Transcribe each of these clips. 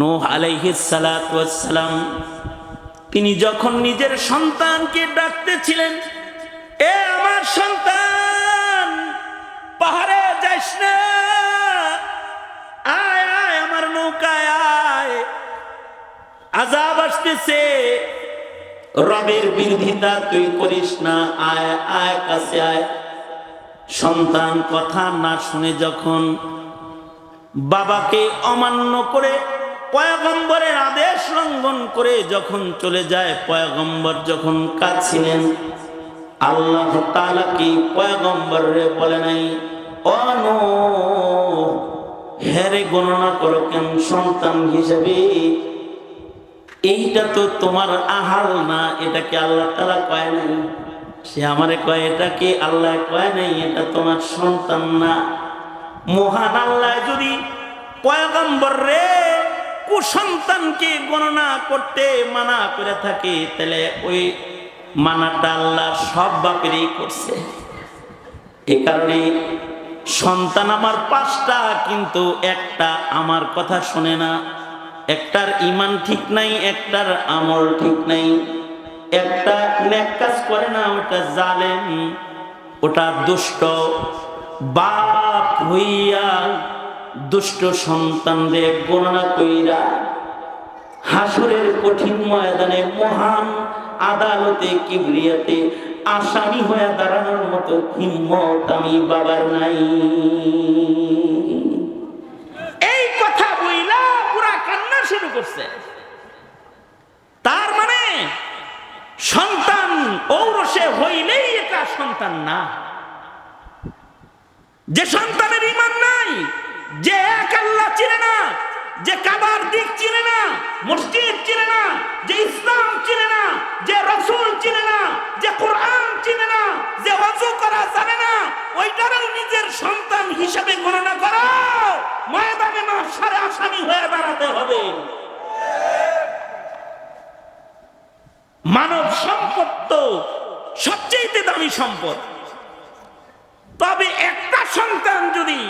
নোহ আলাইহিসালাম তিনি যখন নিজের সন্তানকে ডাকতেছিলেন, এ আমার সন্তান, পাহাড়ে যাইস না, আয় আয় আমার নৌকায়, আয়। আজাব আসতেছে, রবের বিরোধিতা তুই করিস না, আয় আয়, কাছে আয়। সন্তান কথা না শুনে যখন বাবাকে অমান্য করে পয়গম্বরের আদেশ লঙ্ঘন করে যখন চলে যায়, পয়গম্বর যখন কাঁদছিলেন আল্লাহ তাআলা কি পয়গম্বরে বলে নাই অনু হেরে গণনা করো কেন সন্তান হিসেবে? এইটা তো তোমার আহাল না এটাকে আল্লাহ তালা কয় নাই? সে আমারে কয়, এটা কি আল্লাহ কয় নাই? এটা তোমার সন্তান না। মহান আল্লাহ যদি পয়গম্বর রে কুসন্তানকে গণনা করতে মানা করে থাকে, তাহলে ওই মানাটা আল্লাহ সব বাপেরই করছে। এ কারণে সন্তান আমার পাঁচটা, কিন্তু একটা আমার কথা শোনে না, একটার ইমান ঠিক নাই, একটার আমল ঠিক নাই, একটা নেক কাজ করে না, ওটা জালেম, ওটা দুষ্ট, বাপ হইয়া দুষ্ট সন্তানদের গণনা কইরা হাসুরের কঠিন ময়দানে মহান আদালতে কিবরিয়াতে আসামি হয়ে দাঁড়ানোর মতো হিম্মত আমি বাবার নাই। এই কথা বইলা পুরা কান্না শুরু করছে। তার মানে সন্তান ঔরসে হইলেই এটা সন্তান না। যে সন্তানের ইমান নাই যে এক আল্লাহ চিনে না, যে কাবার দিক চিনে না, মসজিদ চিনে না, যে ইসলাম চিনে না, যে রসুল চিনে না, যে কোরআন চিনে না, যে অজু করা জানে না ওইটারও নিজের সন্তান হিসেবে গণনা করো ময়দানে মাসারে আসামি হয়ে দাঁড়াতে হবে। মানব সম্পদ তো সবচেয়ে দামি সম্পদ। তবে একটা সন্তান যদি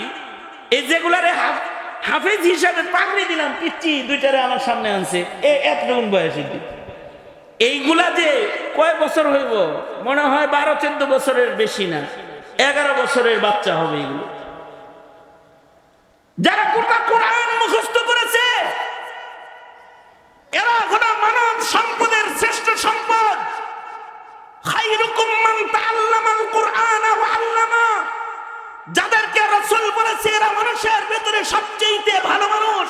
হাফেজ হিসাবে পাগড়ি দিলাম পিচ্ছি দুইটারে আমার সামনে আনছে। এ বয়সের দিক এইগুলা যে কয় বছর হইব? মনে হয় বারো, চোদ্দ বছরের বেশি না। এগারো বছরের বাচ্চা হবে এগুলো। যারা কোটা কোরআন মুখস্থ করেছে, এরা হলো মানব সম্পদের শ্রেষ্ঠ সম্পদ। খাইরুকুম মান তাআল্লামাল কুরআন আল্লামা। যাদেরকে রাসূল বলেছে এরা মানুষের ভিতরে সবচেয়ে ভালো মানুষ।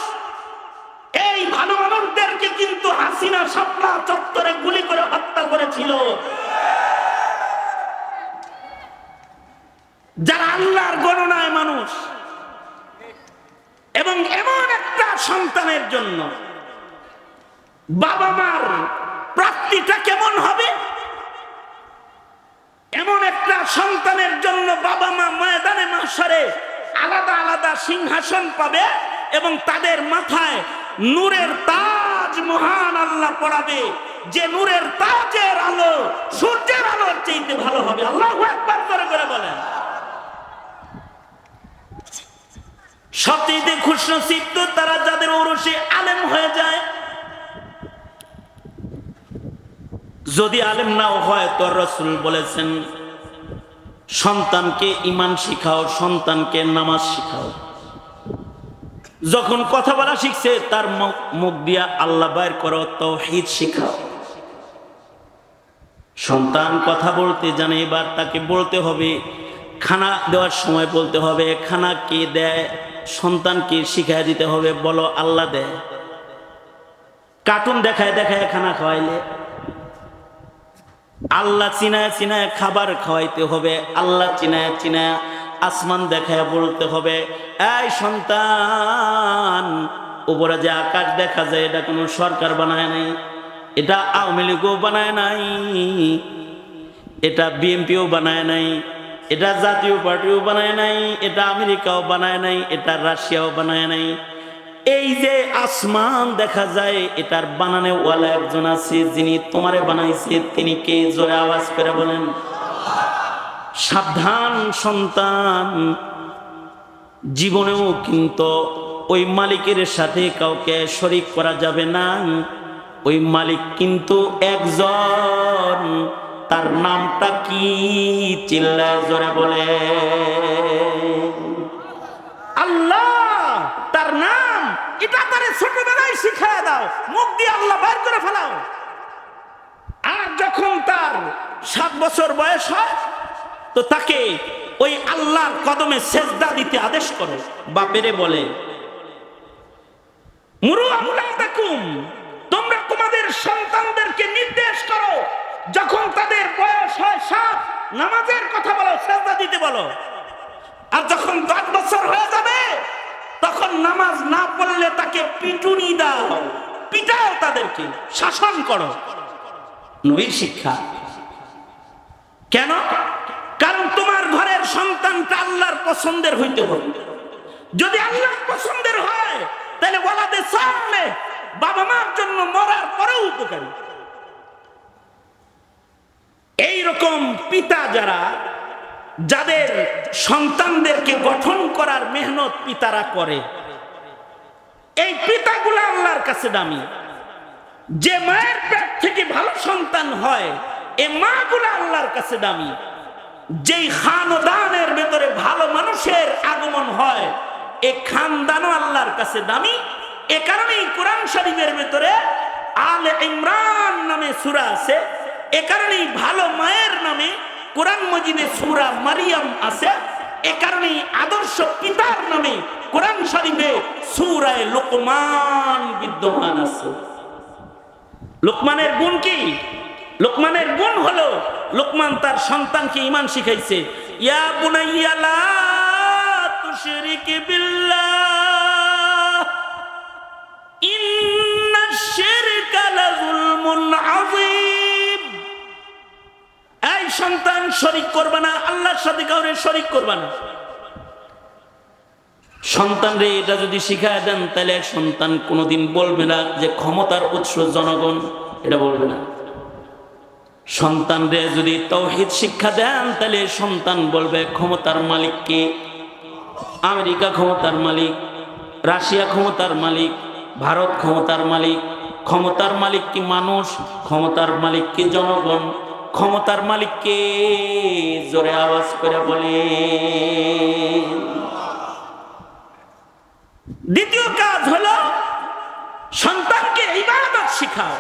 এই ভালো মানুষদেরকে কিন্তু হাসিনা শাপলা চত্বরে গুলি করে হত্যা করেছিল। যারা আল্লাহর গণনায় মানুষ এবং এমন একটা সন্তানের জন্য বাবা মার প্রাপ্তিটা কেমন হবে? এমন একটা সন্তানের জন্য বাবা মা ময়দানে মাসরে আলাদা আলাদা সিংহাসন পাবে এবং তাদের মাথায় নূরের তাজ মহান আল্লাহ পড়াবে। যে নূরের তাজের আলো, সূর্যের আলোর চাইতে ভালো হবে। আল্লাহ একবার করে করে বলেন। সবচেয়ে খুশনসিব তো তারা যাদের ওরসে আলেম হয়ে যায় যদি আলেম নাও হয় তোর রসুল বলেছেন, সন্তানকে ইমান শিখাও, সন্তানকে নামাজ শিখাও। যখন কথা বলা শিখছে, তার মুখ- দিয়া আল্লাহ বাইর করো, তৌহিদ শিখাও। সন্তান কথা বলতে জানে, এবার তাকে বলতে হবে, খানা দেওয়ার সময় বলতে হবে, খানা কে দেয়, সন্তানকে শিখাই দিতে হবে, বলো আল্লাহ দেয়। কার্টুন দেখায় দেখায় খানা খাওয়াইলে। আল্লাহ চিনায় চিনায় খাবার খাওয়াইতে হবে, আল্লাহ চিনায় চিনায় আসমান দেখায় বলতে হবে, এই সন্তান, উপরে যে আকাশ দেখা যায়, এটা কোনো সরকার বানায় নাই, এটা আওয়ামী লীগও বানায় নাই, এটা বিএনপিও বানায় নাই, এটা জাতীয় পার্টিও বানায় নাই, এটা আমেরিকাও বানায় নাই, এটা রাশিয়াও বানায় নাই। এই যে আসমান দেখা যায়, এটার বানানে ওয়ালা একজন আছে, যিনি তোমারে বানাইছে, তিনি কে? জোরে আওয়াজ করে বলেন। সাবধান সন্তান। জীবনেও কিন্তু ওই মালিকের সাথে কাউকে শরিক করা যাবে না। ওই মালিক কিন্তু একজন। তার নামটা কি? চিল্লায় জোরে বলে আল্লাহ, তার নাম এটা তারে ছোটবেলায় শিখায় দাও। মুখ দিয়ে আল্লাহ বাইর করে ফেলাও। আর যখন তার সাত বছর বয়স হয়, তো তাকে ওই আল্লাহর কদমে সেজদা দিতে আদেশ করো। বাপেরে বলে তোমরা তোমাদের সন্তানদেরকে নির্দেশ করো, যখন তাদের বয়স হয় সাত, নামাজের কথা বলো, সেজদা দিতে বলো। আর যখন দশ বছর হয়ে নামাজ না পড়লে তাকে পিটুনি দাও। পিটাও তাদেরকে, শাসন করো। নবীর শিক্ষা। কেন? কারণ তোমার ঘরের সন্তানটা আল্লাহর পছন্দের হইতে হবে। যদি আল্লাহর পছন্দের হয়, তাহলে বলাতে সামনে বাবা মার জন্য মরার পরেও উপকারী। এই রকম পিতা যারা, যাদের সন্তানদেরকে গঠন করার মেহনত পিতারা করে এই পিতাগুলো আল্লাহর কাছে দামি। যে মায়ের পেট থেকে ভালো সন্তান হয়, এ মাগুলো আল্লাহর কাছে দামি। যেই খানদানের ভেতরে ভালো মানুষের আগমন হয়, এ খানদানও আল্লাহর কাছে দামি। এ কারণেই কোরআন শরীফের ভেতরে আলে ইমরান নামে সূরা আছে। এ কারণেই ভালো মায়ের নামে কোরআন মজিদে সূরা মারিয়াম আছে। এ কারণেই আদর্শ পিতার নামে কোরআন শরীফে সূরায়ে লোকমান বিদ্যমান আছে। লোকমানের গুণ কি? লোকমানের গুণ হলো লোকমান তার সন্তানকে ইমান শিখাইছে। ইয়া বুনাইয়া লা তুশরিক বিল্লাহ। ইন্নাশ শিরকা লাযুলমুন আযীম। এই সন্তান শরীক করবে না, আল্লাহর সাথে কাউরে শরীক করবে না। সন্তান রে এটা যদি শিখায় দেন, তাহলে সন্তান কোনোদিন বলবে না যে ক্ষমতার উৎস জনগণ, এটা বলবে না। সন্তান রে যদি তৌহিদ শিক্ষা দেন, তাহলে সন্তান বলবে, ক্ষমতার মালিককে আমেরিকা ক্ষমতার মালিক, রাশিয়া ক্ষমতার মালিক, ভারত ক্ষমতার মালিক ক্ষমতার মালিক কি মানুষ, ক্ষমতার মালিক কি জনগণ, ক্ষমতার মালিককে জোরে আওয়াজ করে বলে দ্বিতীয় কাজ হলো সন্তানকে ইবাদত শিখাও।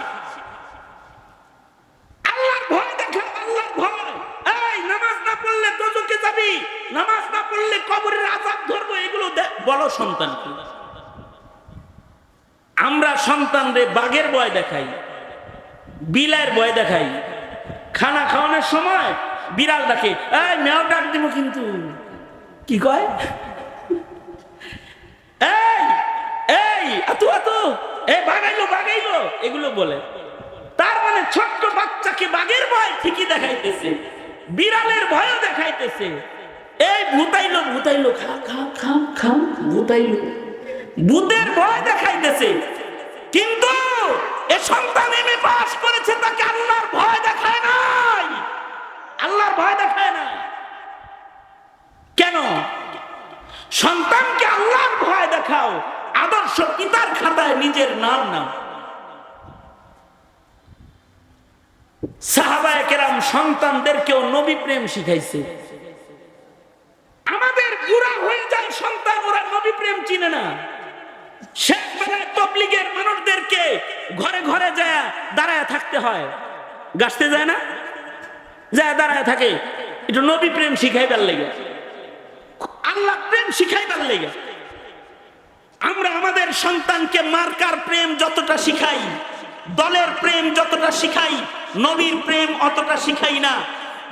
আল্লাহর ভয় দেখাও আল্লাহর ভয়। এই, নামাজ না পড়লে দোজকে যাবি, নামাজ না পড়লে কবরের আযাব ধরবো, এগুলো বলো সন্তানকে। আমরা সন্তানরে বাঘের ভয় দেখাই, বিলার ভয় দেখাই। খানা খাওয়ানোর সময় বিড়াল ডাকে, এই, মেয়াও ডাক দিব কিন্তু। কি কয়? এই এই, আতু আতু, এই বাগাইলো বাগাইলো, এগুলো বলে। তার মানে ছোট্ট বাচ্চাকে বাঘের ভয় ঠিকই দেখাইতেছে, বিড়ালের ভয়ও দেখাইতেছে। এই ভূতাইলো ভূতাইলো খা খা খা খা ভূতাইলো। ভূতের ভয় দেখাইতেছে। কিন্তু এ সন্তান এমএ পাস করেছে, তাকে আল্লাহর ভয় দেখায় নাই। আল্লাহর ভয় দেখায় নাই। কেন? সন্তানকে আল্লাহর ভয় দেখাও, আদর্শ পিতার খাতায় নিজের নাম নাও। সাহাবায়ে কেরাম সন্তানদেরকেও নবী প্রেম শিখাইছে। আমাদের বুড়া হয়ে যায় সন্তান ওরা নবী প্রেম চিনে না। শেখ বেলায় তবলিগের মানুষদেরকে ঘরে ঘরে যায়, দাঁড়ায় থাকতে হয়। গাছতে যায় না? যায়, দাঁড়ায় থাকে। একটু নবী প্রেম শিখাইবার লেগে। আল্লাহ প্রেম শিখাইবার লেগে। আমরা আমাদের সন্তানকে মার্কার প্রেম যতটা শিখাই, দলের প্রেম যতটা শিখাই, নবীর প্রেম অতটা শিখাই না।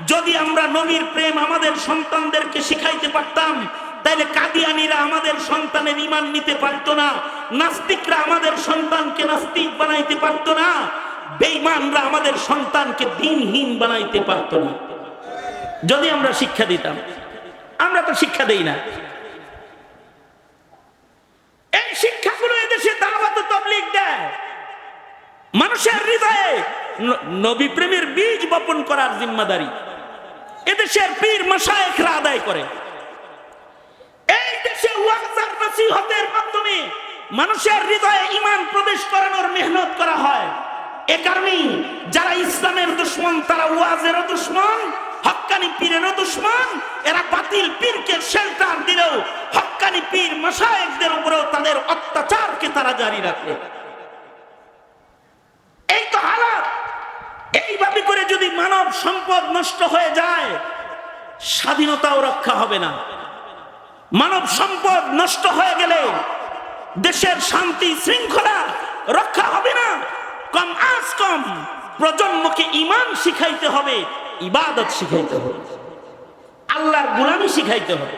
যদি আমরা নবীর প্রেম আমাদের সন্তানদেরকে শিখাইতে পারতাম, তাইলে কাদিয়ানিরা আমাদের সন্তানের ইমান নিতে পারতো না, নাস্তিকরা আমাদের সন্তানকে নাস্তিক বানাইতে পারতো না, বেঈমানরা আমাদের সন্তানকে দিনহীন বানাইতে পারতো না। যদি আমরা শিক্ষা দিতাম। আমরা তো শিক্ষা দেই না। এই শিক্ষাগুলো এদেশে দাওয়াত ও তবলিগ দেয়। মানুষের হৃদয়ে নবী প্রেমের বীজ বপন করার জিম্মাদারি। এদেশের পীর মশায়েখরা আদায় করে। এই দেশে ওয়াজ আর নসিহতের মাধ্যমে মানুষের হৃদয়ে ইমান প্রবেশ করানোর মেহনত করা হয়। এ কারণেই যারা ইসলামের দুশ্মন, তারা ওয়াজেরও দুশ্মন হক্কানি পীরেরও দুশ্মন, এরা বাতিল পীরকে শেল্টার দিলেও হক্কানি পীর মশায়েকদের উপরেও তাদের অত্যাচারকে তারা জারি রাখে। এই তো হালাত। এইভাবে করে যদি মানব সম্পদ নষ্ট হয়ে যায়, স্বাধীনতাও রক্ষা হবে না। মানব সম্পদ নষ্ট হয়ে গেলে দেশের শান্তি শৃঙ্খলা রক্ষা হবে না। কম আজ কম প্রজন্মকে ইমান শিখাইতে হবে। ইবাদত শিখাইতে হবে। আল্লাহর গুলামি শিখাইতে হবে।